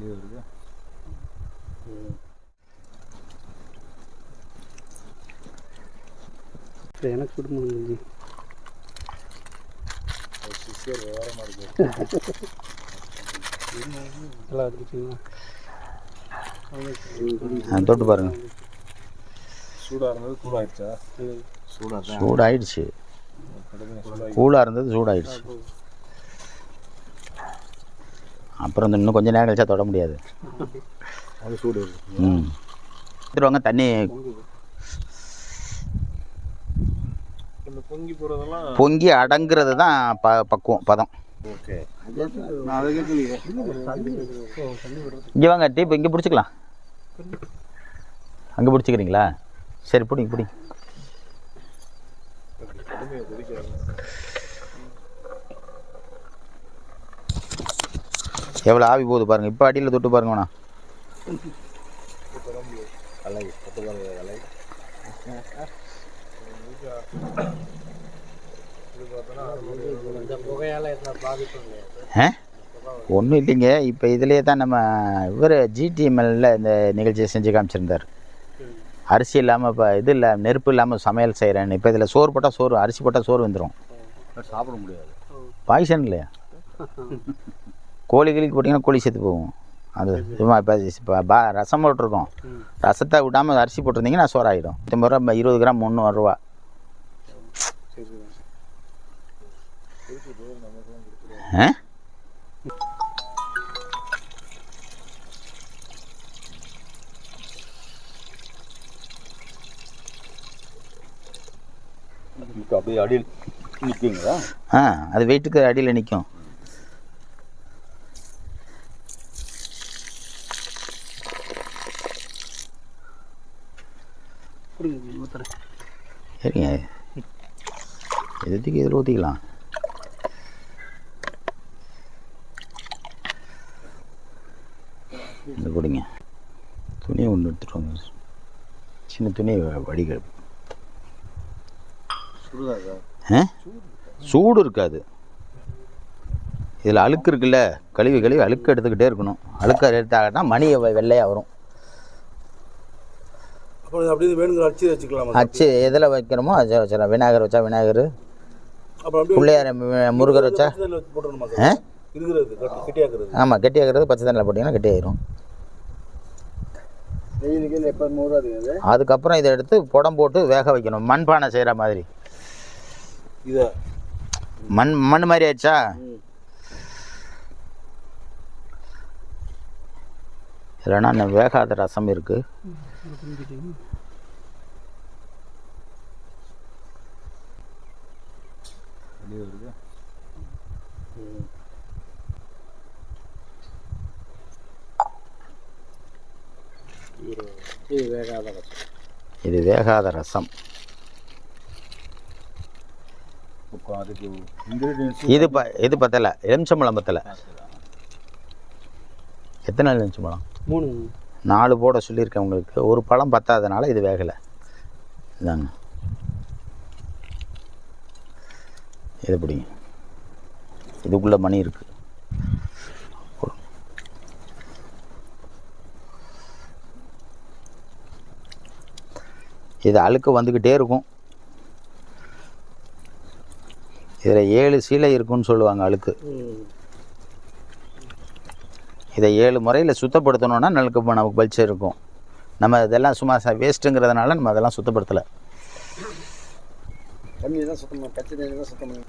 வெளியே வருது எனக்கு சுடு முடிஞ்சு சிஸ்டர் ஓரமாக இருக்கு நல்லா இருக்குங்களா தொட்டு பாருங்க. சூடாக இருந்தது கூலாயிடுச்சா சூடாக சூடாயிடுச்சு. கூலாக இருந்தது சூடாயிடுச்சு. அப்புறம் இந்த இன்னும் கொஞ்சம் நேரம் கழிச்சா தொட முடியாது. அது சூடு இருக்கு ம். எடுத்துருவாங்க தண்ணி. பொங்கி போகிறதெல்லாம் பொங்கி அடங்குறது தான் ப பக்குவம் பதம். இங்கே வாங்க டீ இப்போ இங்கே பிடிச்சிக்கலாம். அங்கே பிடிச்சிக்கிறீங்களா? சரி பிடிங்க பிடிங்க. எவ்வளோ ஆவி போகுது பாருங்கள் இப்போ அடியில் தொட்டு பாருங்க வேணா ஒன்றும் இல்லைங்க. இப்போ இதுலேயே தான் நம்ம இவர் ஜிடிஎம்எல்ல இந்த நிகழ்ச்சியை செஞ்சு காமிச்சிருந்தார். அரிசி இல்லாமல் இப்போ இது இல்லை நெருப்பு இல்லாமல் சமையல் செய்கிறேன்னு இப்போ இதில் சோறு போட்டால் சோறு அரிசி போட்டால் சோறு வந்துடும் சாப்பிட முடியாது. பாய்சன் இல்லையா? கோழி கிளிக்கு போட்டிங்கன்னா கோழி செத்து போகும். அது சும்மா இப்போ இப்போ பா ரசம் போட்டிருக்கோம். ரசத்தை விடாமல் அரிசி போட்டிருந்தீங்கன்னா சோறு ஆகிடும் ஐம்பது ரூபா இருபது கிராம் முந்நூறுரூவா ஆ? அப்படியே அடியில் நிற்குங்களா? ஆ அது வெயிட்டுக்கு அடியில் நிற்கும் கொடுங்க ஊற்றுறேன் சரிங்க. எதுக்கு இதில் ஊற்றிக்கலாம் இந்த கொடுங்க. துணியை ஒன்று எடுத்துட்டு வாங்க. சின்ன துணி வடிகள் சூடு இருக்காது. இதில் அழுக்கு இருக்குல்ல? கழுவி கழுவி அழுக்கு எடுத்துக்கிட்டே இருக்கணும். அழுக்க எடுத்தாங்கன்னா மணி வெ- வெள்ளையா வரும். அப்படியே வேணுங்கிற அச்சு வச்சுக்கலாமா அச்சு எதில் வைக்கிறோமோ அதை வச்சிடலாம். விநாயகர் வச்சா விநாயகர். பிள்ளையார் முருகர் வச்சா இருக்கிறது கட்டி கெட்டியாக்குறது. ஆமாம் கெட்டியாகிறது பச்சை தண்ணியில் போட்டிங்கன்னா கெட்டியாயிரும். அதுக்கப்புறம் இதை எடுத்து புடம் போட்டு வேக வைக்கணும். மண்பானை செய்கிற மாதிரி. இதை. மண் மண் மாதிரி ஆயிடுச்சா? இல்லைன்னா இன்னும் வேகாத ரசம் இருக்குது வெளியே வருது? இது வேகாத கஷ்டம் இது வேகாத ரசம். இது ப இது பத்தலை. எலுமிச்சம்பழம் பத்தலை. எத்தனை எலுமிச்சம்பழம்? மூணு நாலு போட சொல்லியிருக்கேன் உங்களுக்கு. ஒரு பழம் பத்தாதனால இது வேகலை. இதாங்க. இது பிடிங்க இதுக்குள்ளே மணி இருக்குது இது அழுக்கு வந்துக்கிட்டே இருக்கும். இதில் ஏழு சீலை இருக்குன்னு சொல்லுவாங்க அழுக்கு. இதை ஏழு முறையில் சுத்தப்படுத்தணுன்னா நலுக்கு நமக்கு பலிச்சு இருக்கும். நம்ம இதெல்லாம் சும்மா வேஸ்ட்டுங்கிறதுனால நம்ம அதெல்லாம் சுத்தப்படுத்தலை. தண்ணி தான் சுத்தம் பச்சை தண்ணி தான் சுத்தமாக